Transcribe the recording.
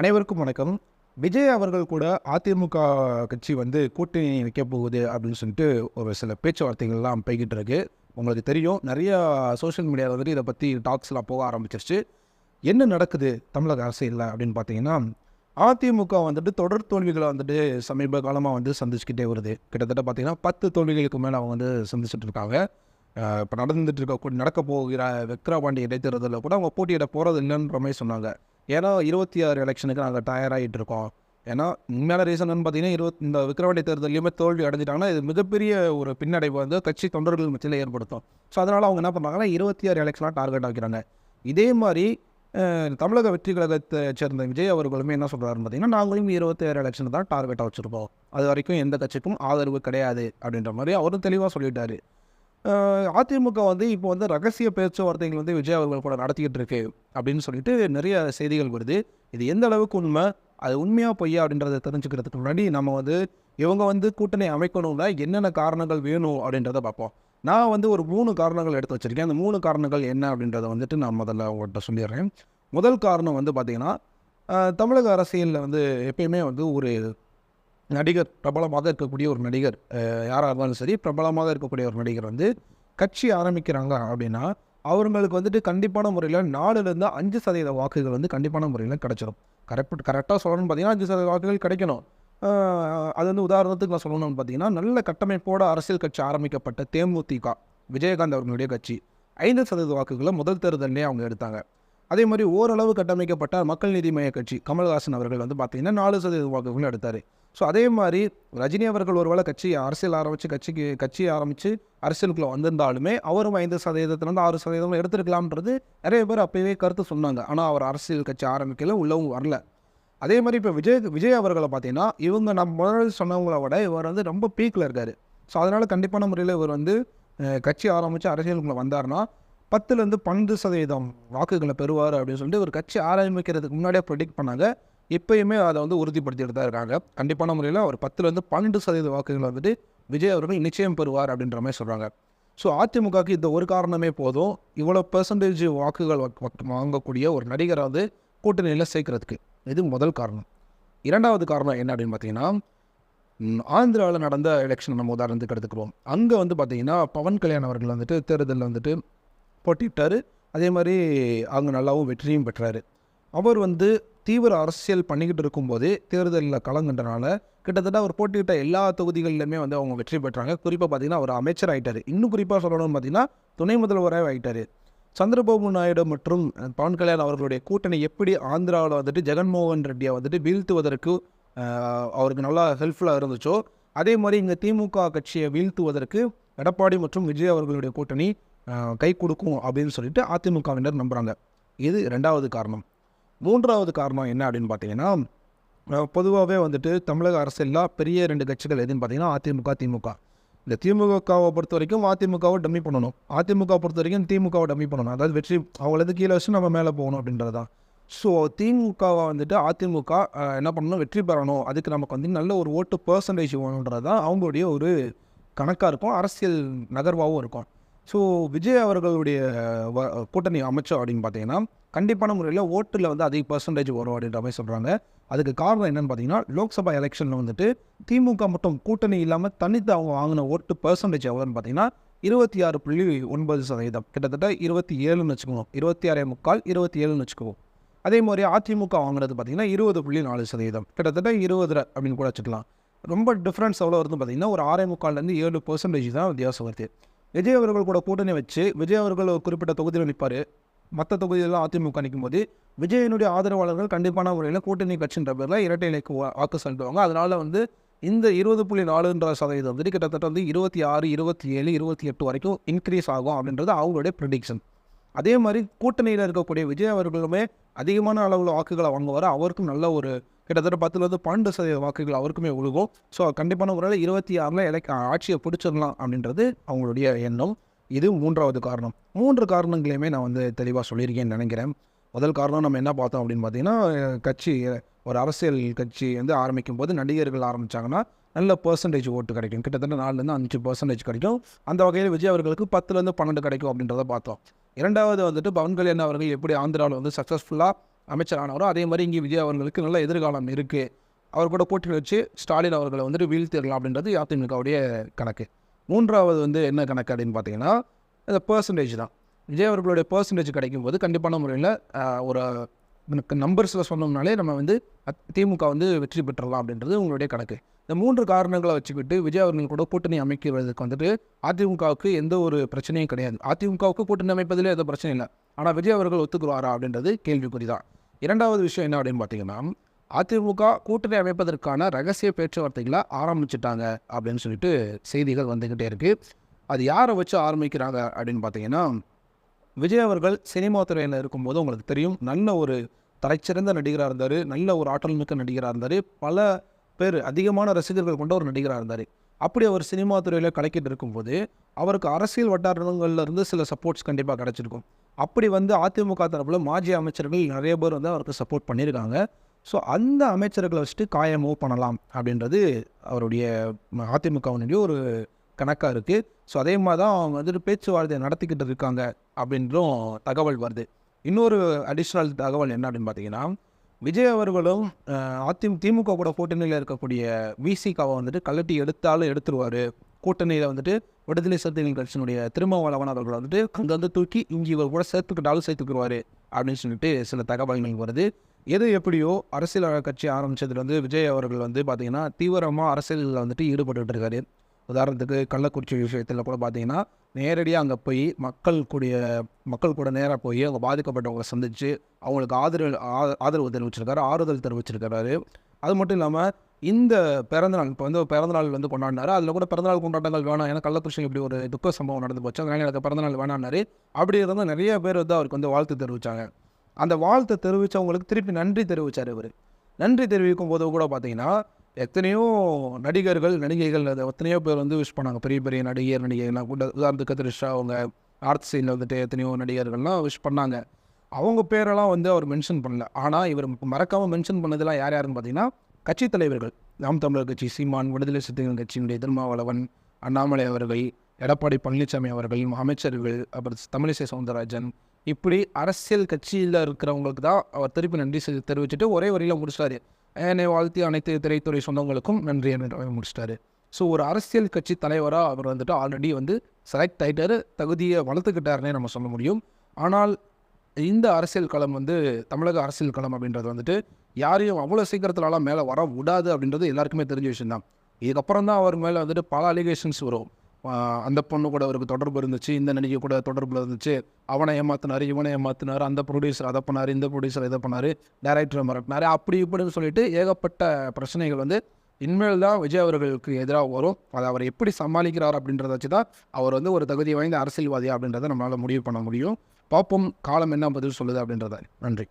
அனைவருக்கும் வணக்கம். விஜய் அவர்கள் கூட அதிமுக கட்சி வந்து கூட்டணி வைக்க போகுது அப்படின்னு சொல்லிட்டு ஒரு சில பேச்சுவார்த்தைகள்லாம் போய்கிட்டு இருக்கு. உங்களுக்கு தெரியும் நிறைய சோஷியல் மீடியாவில் வந்துட்டு இதை பற்றி டாக்ஸ்லாம் போக ஆரம்பிச்சிருச்சு. என்ன நடக்குது தமிழக அரசியலில் அப்படின்னு பார்த்தீங்கன்னா அதிமுக வந்துட்டு தொடர் தோல்விகளை வந்துட்டு சமீப காலமாக வந்து சந்திச்சுக்கிட்டே வருது. கிட்டத்தட்ட பார்த்தீங்கன்னா பத்து தோல்விகளுக்கு மேலே அவங்க வந்து சந்திச்சுட்டு இருக்காங்க. இப்போ நடந்துட்டு இருக்க நடக்க போகிற விக்ரவாண்டி இடைத்தேர்தலில் கூட அவங்க போட்டியிட போகிறது இல்லைன்ற மாதிரி சொன்னாங்க. ஏன்னா இருபத்தி ஆறு எலெக்ஷனுக்கு நாங்கள் தயாராகிட்டு இருக்கோம் ஏன்னா உண்மையான ரீசன் பார்த்தீங்கன்னா இருபத் இந்த விக்ரவாண்டி தேர்தலையுமே தோல்வி அடைஞ்சிட்டாங்கன்னா இது மிகப்பெரிய ஒரு பின்னடைவு வந்து கட்சி தொண்டர்கள் மத்தியில் ஏற்படுத்தும். ஸோ அதனால் அவங்க என்ன பண்ணுறாங்கன்னா இருபத்தி ஆறு எலெக்ஷனாக டார்கெட் வைக்கிறாங்க இதே மாதிரி தமிழக வெற்றி கழகத்தை சேர்ந்த விஜய் அவர்களுமே என்ன சொல்கிறாருன்னு பார்த்தீங்கன்னா நாங்களும் இருபத்தி ஆறு எலெக்ஷன் தான் டார்கெட்டாக வச்சுருப்போம். அது வரைக்கும் எந்த கட்சிக்கும் ஆதரவு கிடையாது அப்படின்ற மாதிரி அவரும் தெளிவாக சொல்லிட்டாரு. அதிமுக வந்து இப்போ வந்து ரகசிய பேச்சுவார்த்தைகள் வந்து விஜய் அவர்கள் கூட நடத்திக்கிட்டு இருக்கு அப்படின்னு சொல்லிட்டு நிறைய செய்திகள் வருது. இது எந்த அளவுக்கு உண்மை? அது உண்மையாக பொய்யா அப்படின்றத தெரிஞ்சுக்கிறதுக்கு முன்னாடி நம்ம வந்து இவங்க வந்து கூட்டணி அமைக்கணும்னா என்னென்ன காரணங்கள் வேணும் அப்படின்றத பார்ப்போம். நான் வந்து ஒரு மூணு காரணங்கள் எடுத்து வச்சிருக்கேன். அந்த மூணு காரணங்கள் என்ன அப்படின்றத வந்துட்டு நான் முதல்ல உங்கள்கிட்ட சொல்லிடுறேன். முதல் காரணம் வந்து பார்த்திங்கன்னா தமிழக அரசியலில் வந்து எப்பயுமே வந்து ஒரு நடிகர் பிரபலமாக இருக்கக்கூடிய ஒரு நடிகர் யாராக இருந்தாலும் சரி பிரபலமாக இருக்கக்கூடிய ஒரு நடிகர் வந்து கட்சி ஆரம்பிக்கிறாங்க அப்படின்னா அவங்களுக்கு வந்துட்டு கண்டிப்பான முறையில் நாலுலேருந்து அஞ்சு சதவீத வாக்குகள் வந்து கண்டிப்பான முறையில் கிடைச்சிடும் கரெக்ட் கரெக்டாக சொல்லணும்னு பார்த்தீங்கன்னா அஞ்சு சதவீத வாக்குகள் கிடைக்கணும். அது வந்து உதாரணத்துக்கு நான் சொல்லணும்னு பார்த்தீங்கன்னா நல்ல கட்டமைப்போட அரசியல் கட்சி ஆரம்பிக்கப்பட்ட தேமுதிக விஜயகாந்த் அவர்களுடைய கட்சி ஐந்து சதவீத வாக்குகளை முதல் தேர்தலே அவங்க எடுத்தாங்க. அதே மாதிரி ஓரளவு கட்டமைக்கப்பட்ட மக்கள் நீதி மய்ய கட்சி. கமல்ஹாசன் அவர்கள் வந்து பார்த்தீங்கன்னா நாலு சதவீத வாக்குகள் எடுத்தார். ஸோ அதே மாதிரி ரஜினி அவர்கள் ஒருவேளை கட்சி அரசியல் ஆரம்பித்து கட்சிக்கு கட்சியை ஆரம்பித்து அரசியலுக்குள்ளே வந்திருந்தாலுமே அவரும் ஐந்து சதவீதத்துலேருந்து ஆறு சதவீதம் எடுத்திருக்கலாம்ன்றது நிறைய பேர் அப்போவே கருத்து சொன்னாங்க. ஆனால் அவர் அரசியல் கட்சி ஆரம்பிக்கல உள்ளவும் வரல. அதே மாதிரி இப்போ விஜய் விஜய் அவர்களை பார்த்தீங்கன்னா இவங்க நம்ம முதல் சொன்னவங்கள விட இவர் வந்து ரொம்ப பீக்கில் இருக்கார். ஸோ அதனால் கண்டிப்பான முறையில் இவர் வந்து கட்சி ஆரம்பித்து அரசியலுக்குள்ளே வந்தார்னா பத்துலேருந்து பன்னெண்டு சதவீதம் வாக்குகளை பெறுவார் அப்படின்னு சொல்லிட்டு ஒரு கட்சி ஆரம்பிக்கிறதுக்கு முன்னாடியே ப்ரெடிக்ட் பண்ணாங்க. எப்பயுமே அதை வந்து உறுதிப்படுத்திட்டு தான் இருக்காங்க. கண்டிப்பான முறையில் ஒரு பத்துலேருந்து பன்னெண்டு சதவீத வாக்குகளை வந்துட்டு விஜய் அவர்கள் நிச்சயம் பெறுவார் அப்படின்ற மாதிரி சொல்கிறாங்க ஸோ அதிமுகவுக்கு இந்த ஒரு காரணமே போதும். இவ்வளோ பெர்சன்டேஜ் வாக்குகள் வாங்கக்கூடிய ஒரு நடிகரை வந்து கூட்டணியில் சேர்க்கறதுக்கு இது முதல் காரணம். இரண்டாவது காரணம் என்ன அப்படின்னு பார்த்தீங்கன்னா ஆந்திராவில் நடந்த எலெக்ஷன் நம்ம உதாரணத்துக்கு எடுத்துக்கிறோம். அங்கே வந்து பார்த்தீங்கன்னா பவன் கல்யாண் அவர்கள் வந்துட்டு தேர்தலில் வந்துட்டு போட்டிட்டார் அதே மாதிரி அவங்க நல்லாவும் வெற்றியும் பெற்றார். அவர் வந்து தீவிர அரசியல் பண்ணிக்கிட்டு இருக்கும்போதே தேர்தலில் கலங்குன்றனால கிட்டத்தட்ட அவர் போட்டியிட்ட எல்லா தொகுதிகளிலுமே வந்து அவங்க வெற்றி பெற்றாங்க. குறிப்பாக பார்த்தீங்கன்னா அவர் அமைச்சர் ஆகிட்டார் இன்னும் குறிப்பாக சொல்லணும்னு பார்த்தீங்கன்னா துணை முதல்வராக ஆயிட்டார். சந்திரபாபு நாயுடு மற்றும் பவன் கல்யாண் அவர்களுடைய கூட்டணி எப்படி ஆந்திராவில் வந்துட்டு ஜெகன்மோகன் ரெட்டியை வந்துட்டு வீழ்த்துவதற்கு அவருக்கு நல்லா ஹெல்ப்ஃபுல்லாக இருந்துச்சோ அதே மாதிரி இங்கே திமுக கட்சியை வீழ்த்துவதற்கு எடப்பாடி மற்றும் விஜய் அவர்களுடைய கூட்டணி கை கொடுக்கும் அப்படின்னு சொல்லிட்டு அதிமுகவினர் நம்புகிறாங்க இது ரெண்டாவது காரணம். மூன்றாவது காரணம் என்ன அப்படின்னு பார்த்தீங்கன்னா பொதுவாகவே வந்துட்டு தமிழக அரசியலில் பெரிய ரெண்டு கட்சிகள் எதுன்னு பார்த்தீங்கன்னா அதிமுக திமுக. இந்த திமுகவை பொறுத்த வரைக்கும் அதிமுகவை டம்மி பண்ணணும். அதிமுக பொறுத்த வரைக்கும் திமுகவை டம்மி பண்ணணும். அதாவது வெற்றி அவங்களது கீழே வச்சு நம்ம மேலே போகணும் அப்படின்றது தான் ஸோ திமுகவை வந்துட்டு அதிமுக என்ன பண்ணணும்? வெற்றி பெறணும். அதுக்கு நமக்கு வந்து நல்ல ஒரு ஓட்டு பர்சன்டேஜ் வேணுன்றது தான் அவங்களுடைய ஒரு கணக்காக இருக்கும். அரசியல் நகர்வாகவும் இருக்கும். ஸோ விஜய் அவர்களுடைய வ- கூட்டணி அமைச்சர் அப்படின்னு பார்த்தீங்கன்னா கண்டிப்பான முறையில் ஓட்டில் வந்து அதிக பர்சன்டேஜ் வரும் அப்படின்ற மாதிரி சொல்கிறாங்க அதுக்கு காரணம் என்னென்னு பார்த்தீங்கன்னா லோக்சபா எலெக்ஷனில் வந்துட்டு திமுக மட்டும் கூட்டணி இல்லாமல் தனித்து அவங்க வாங்கின ஓட்டு பர்சன்டேஜ் எவ்வளோன்னு பார்த்தீங்கன்னா இருபத்தி ஆறு புள்ளி ஒன்பது சதவீதம். கிட்டத்தட்ட இருபத்தி ஏழுன்னு வச்சுக்கோங்க. இருபத்தி ஆறே முக்கால் இருபத்தி ஏழுன்னு வச்சுக்குவோம். அதே மாதிரி அதிமுக வாங்கினது பார்த்தீங்கன்னா இருபது புள்ளி நாலு சதவீதம். கிட்டத்தட்ட இருபது அப்படின்னு கூட வச்சுக்கலாம். ரொம்ப டிஃப்ரென்ஸ் எவ்வளோ வருதுன்னு பார்த்தீங்கன்னா ஒரு ஆறே முக்கால்லேருந்து ஏழு பர்சன்டேஜ் தான் வித்தியாசம் வருது. விஜய் அவர்கள் கூட கூட்டணி வச்சு விஜய் அவர்கள் ஒரு குறிப்பிட்ட தொகுதியில் நிற்பார் மற்ற தொகுதியெல்லாம் அதிமுக நிற்கும் போது விஜயனுடைய ஆதரவாளர்கள் கண்டிப்பான முறையில் கூட்டணி கட்சின்ற பேரில் இரட்டை இலைக்கு வா- வாக்கு செலுத்துவாங்க. அதனால் வந்து இந்த இருபது புள்ளி நாலுன்ற சதவீதம் வந்துட்டு கிட்டத்தட்ட வந்து இருபத்தி ஆறு இருபத்தி ஏழு இருபத்தி எட்டு வரைக்கும் இன்க்ரீஸ் ஆகும் அப்படின்றது அவங்களுடைய ப்ரிடிக்ஷன் அதே மாதிரி கூட்டணியில் இருக்கக்கூடிய விஜய் அவர்களுமே அதிகமான அளவில் வாக்குகளை வாங்குவார். அவருக்கும் நல்ல ஒரு கிட்டத்தட்ட பத்துலேருந்து பன்னெண்டு சதவீத வாக்குகள் அவருக்குமே உழுகும். ஸோ கண்டிப்பான முறையில் இருபத்தி ஆறில் எலக் ஆட்சியை பிடிச்சிடலாம் அப்படின்றது அவங்களுடைய எண்ணம். இது மூன்றாவது காரணம். மூன்று காரணங்களையுமே நான் வந்து தெளிவாக சொல்லியிருக்கேன்னு நினைக்கிறேன். முதல் காரணம் நம்ம என்ன பார்த்தோம் அப்படின்னு பார்த்தீங்கன்னா கட்சி ஒரு அரசியல் கட்சி வந்து ஆரம்பிக்கும் போது நடிகர்கள் ஆரம்பித்தாங்கன்னா நல்ல பர்சன்டேஜ் ஓட்டு கிடைக்கும். கிட்டத்தட்ட நாலுலேருந்து அஞ்சு பர்சன்டேஜ் கிடைக்கும். அந்த வகையில் விஜய் அவர்களுக்கு பத்துலேருந்து பன்னெண்டு கிடைக்கும் அப்படின்றத பார்த்தோம். இரண்டாவது வந்துட்டு பவன் கல்யாண் அவர்கள் எப்படி ஆந்திராவில் வந்து சக்ஸஸ்ஃபுல்லாக அமைச்சர் ஆனாரோ அதே மாதிரி இங்கே விஜய் அவர்களுக்கு நல்ல எதிர்காலம் இருக்குது அவர் கூட கூட்டணி வச்சு ஸ்டாலின் அவர்களை வந்துட்டு வீழ்த்திடலாம் அப்படின்றது அதிமுகவுடைய கணக்கு. மூன்றாவது வந்து என்ன கணக்கு அப்படின்னு பார்த்தீங்கன்னா இந்த பர்சன்டேஜ் தான். விஜய் அவர்களுடைய பர்சன்டேஜ் கிடைக்கும் போது கண்டிப்பான முறையில் ஒரு நம்பர்ஸில் சொன்னோம்னாலே நம்ம வந்து திமுக வந்து வெற்றி பெற்றலாம் அப்படின்றது உங்களுடைய கணக்கு. இந்த மூன்று காரணங்களை வச்சுக்கிட்டு விஜய் அவர்கள் கூட கூட்டணி அமைக்கிறதுக்கு வந்துட்டு அதிமுகவுக்கு எந்த ஒரு பிரச்சனையும் கிடையாது. அதிமுகவுக்கு கூட்டணி அமைப்பதிலே எந்த பிரச்சனை இல்லை. ஆனால் விஜய் அவர்கள் ஒத்துக்குவாரா அப்படின்றது கேள்விக்குறி தான். இரண்டாவது விஷயம் என்ன அப்படின்னு பார்த்தீங்கன்னா அதிமுக கூட்டணி அமைப்பதற்கான ரகசிய பேச்சுவார்த்தைகளை ஆரம்பிச்சிட்டாங்க அப்படின்னு சொல்லிட்டு செய்திகள் வந்துக்கிட்டே இருக்குது அது யாரை வச்சு ஆரம்பிக்கிறாங்க அப்படின்னு பார்த்தீங்கன்னா விஜய் அவர்கள் சினிமா துறையில் இருக்கும்போது உங்களுக்கு தெரியும் நல்ல ஒரு தலைச்சிறந்த நடிகராக இருந்தார் நல்ல ஒரு ஆற்றல் மிக்க நடிகராக இருந்தார் பல பேர் அதிகமான ரசிகர்கள் கொண்ட ஒரு நடிகராக இருந்தார். அப்படி அவர் சினிமா துறையில் கலக்கிட்டு இருக்கும்போது அவருக்கு அரசியல் வட்டாரங்களில் இருந்து சில சப்போர்ட்ஸ் கண்டிப்பாக கிடச்சிருக்கும். அப்படி வந்து அதிமுக தரப்பில் மாஜி அமைச்சர்கள் நிறைய பேர் வந்து அவருக்கு சப்போர்ட் பண்ணியிருக்காங்க. ஸோ அந்த அமைச்சர்களை வச்சுட்டு காயம் மூவ் பண்ணலாம் அப்படின்றது அவருடைய அதிமுகவினுடைய ஒரு கணக்காக இருக்குது ஸோ அதே மாதிரி தான் அவங்க வந்துட்டு பேச்சுவார்த்தை நடத்திக்கிட்டு இருக்காங்க அப்படின்றும் தகவல் வருது. இன்னொரு அடிஷ்னல் தகவல் என்ன அப்படின்னு பார்த்தீங்கன்னா விஜய் அவர்களும் அதி திமுக கூட கூட்டணியில் இருக்கக்கூடிய விசிகாவை வந்துட்டு கழட்டி எடுத்தாலும் எடுத்துருவார். கூட்டணியில் வந்துட்டு விடுதலை சிறுத்தைகள் கட்சியினுடைய திருமாவளவன் அவர்கள் வந்துட்டு அங்கே வந்து தூக்கி இங்கே இவர் கூட சேர்த்துக்கிட்டாலும் சேர்த்துக்குருவார் அப்படின்னு சொல்லிட்டு சில தகவல்கள் வருது. எது எப்படியோ அரசியல் கட்சி ஆரம்பித்ததுலேருந்து வந்து விஜய் அவர்கள் வந்து பார்த்திங்கன்னா தீவிரமாக அரசியலில் வந்துட்டு ஈடுபட்டுட்டு இருக்காரு. உதாரணத்துக்கு கள்ளக்குறிச்சி விஷயத்தில் கூட பார்த்தீங்கன்னா நேரடியாக அங்கே போய் மக்கள் கூடிய மக்கள் கூட நேராக போய் அவங்க பாதிக்கப்பட்டவங்களை சந்தித்து அவங்களுக்கு ஆதரவு ஆ- ஆதரவு தெரிவிச்சிருக்காரு ஆறுதல் தெரிவிச்சிருக்காரு. அது மட்டும் இல்லாமல் இந்த பிறந்தநாள் இப்போ வந்து பிறந்தநாள் வந்து கொண்டாடினாரு. அதில் கூட பிறந்தநாள் கொண்டாட்டங்கள் வேணாம். ஏன்னா கள்ளக்குறிச்சி இப்படி ஒரு துக்க சம்பவம் நடந்து போச்சு. அதனால எனக்கு பிறந்தநாள் வேணான்னாரு அப்படி இருந்தால் நிறைய பேர் வந்து அவருக்கு வந்து வாழ்த்து தெரிவித்தாங்க அந்த வாழ்த்து தெரிவித்தவங்களுக்கு திருப்பி நன்றி தெரிவித்தார் இவர். நன்றி தெரிவிக்கும் போது கூட பார்த்தீங்கன்னா எத்தனையோ நடிகர்கள் நடிகைகள் அது எத்தனையோ பேர் வந்து விஷ் பண்ணாங்க. பெரிய பெரிய நடிகர் நடிகைகள்லாம். கூட உதாரணத்துக்கு த்ரிஷா அவங்க ஆர்ட் சீனில் வந்துட்டு எத்தனையோ நடிகர்கள்லாம் விஷ் பண்ணாங்க. அவங்க பேரெல்லாம் வந்து அவர் மென்ஷன் பண்ணல. ஆனால் இவர் மறக்காமல் மென்ஷன் பண்ணதெல்லாம் யார் யாருன்னு பார்த்தீங்கன்னா கட்சித் தலைவர்கள் நாம் தமிழர் கட்சி சீமான் விடுதலை சிறுத்தைகள் கட்சியினுடைய திருமாவளவன் அண்ணாமலை அவர்கள் எடப்பாடி பழனிசாமி அவர்கள் அமைச்சர்கள் அப்புறம் தமிழிசை சவுந்தரராஜன் இப்படி அரசியல் கட்சியில் இருக்கிறவங்களுக்கு தான் அவர் திருப்பி நன்றி செ- தெரிவிச்சுட்டு ஒரே வரியில் முடிச்சிட்டாரு. என்னை வாழ்த்தி அனைத்து திரைத்துறை சொந்தங்களுக்கும் நன்றி என்று முடிச்சிட்டாரு. ஸோ ஒரு அரசியல் கட்சி தலைவராக அவர் வந்துட்டு ஆல்ரெடி வந்து செலக்ட் ஆகிட்டார் தகுதியை வளர்த்துக்கிட்டாருன்னே நம்ம சொல்ல முடியும். ஆனால் இந்த அரசியல் களம் வந்து தமிழக அரசியல் களம் அப்படின்றது வந்துட்டு யாரையும் அவ்வளோ சீக்கிரத்துலலாம் மேலே வர விடாது அப்படின்றது எல்லாருக்குமே தெரிஞ்ச விஷயம்தான் இதுக்கப்புறம் தான் அவர் மேலே வந்துட்டு பல அலிகேஷன்ஸ் வரும். அந்த பொண்ணு கூட அவருக்கு தொடர்பு இருந்துச்சு இந்த நடிகை கூட தொடர்பில் இருந்துச்சு. அவனை ஏமாத்தினார் இவனை ஏமாத்தினார் அந்த ப்ரொடியூசர் அதை பண்ணார் இந்த ப்ரொடியூசர் இதை பண்ணார் டைரக்டரை மிரட்டினாரு. அப்படி இப்படின்னு சொல்லிட்டு ஏகப்பட்ட பிரச்சனைகள் வந்து இனிமேல் தான் விஜய் அவர்களுக்கு எதிராக வரும். அதை அவர் எப்படி சமாளிக்கிறார் அப்படின்றத வச்சு தான் அவர் வந்து ஒரு தகுதி வாய்ந்த அரசியல்வாதி அப்படின்றத நம்மளால் முடிவு பண்ண முடியும். பார்ப்போம். காலம் என்ன பதில் சொல்லுது அப்படின்றத. நன்றி.